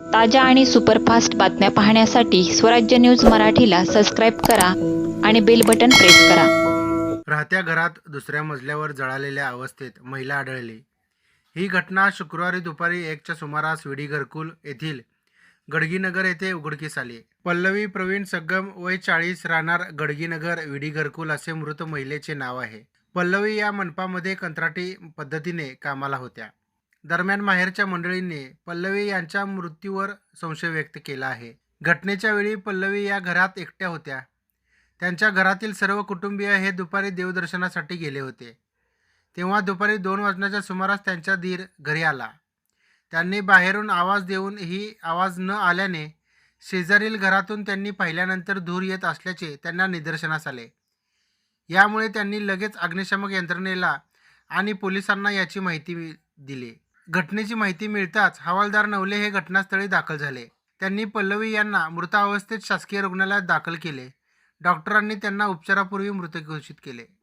ताज्या आणि सुपरफास्ट बातम्या पाहण्यासाठी स्वराज्य न्यूज मराठीला सबस्क्राईब करा आणि बेल बटन प्रेस करा. राहत्या घरात दुसऱ्या मजल्यावर जळालेल्या अवस्थेत महिला आढळली. ही घटना शुक्रवारी दुपारी एकच्या सुमारास विडी घरकुल येथील गडगीनगर येथे उघडकीस आली. पल्लवी प्रवीण सग्गम वय चाळीस राहणार गडगीनगर विडी घरकुल असे मृत महिलेचे नाव आहे. पल्लवी या मनपामध्ये कंत्राटी पद्धतीने कामाला होत्या. दरम्यान माहेरच्या मंडळींनी पल्लवी यांच्या मृत्यूवर संशय व्यक्त केला आहे. घटनेच्या वेळी पल्लवी या घरात एकट्या होत्या. त्यांच्या घरातील सर्व कुटुंबीय हे दुपारी देवदर्शनासाठी गेले होते. तेव्हा दुपारी दोन वाजण्याच्या सुमारास त्यांचा धीर घरी आला. त्यांनी बाहेरून आवाज देऊन ही आवाज न आल्याने शेजारील घरातून त्यांनी पाहिल्यानंतर धूर येत असल्याचे त्यांना निदर्शनास आले. यामुळे त्यांनी लगेच अग्निशामक यंत्रणेला आणि पोलिसांना याची माहिती दिली. घटनेची माहिती मिळताच हवालदार नवले हे घटनास्थळी दाखल झाले. त्यांनी पल्लवी यांना मृतावस्थेत शासकीय रुग्णालयात दाखल केले. डॉक्टरांनी त्यांना उपचारापूर्वी मृत घोषित केले.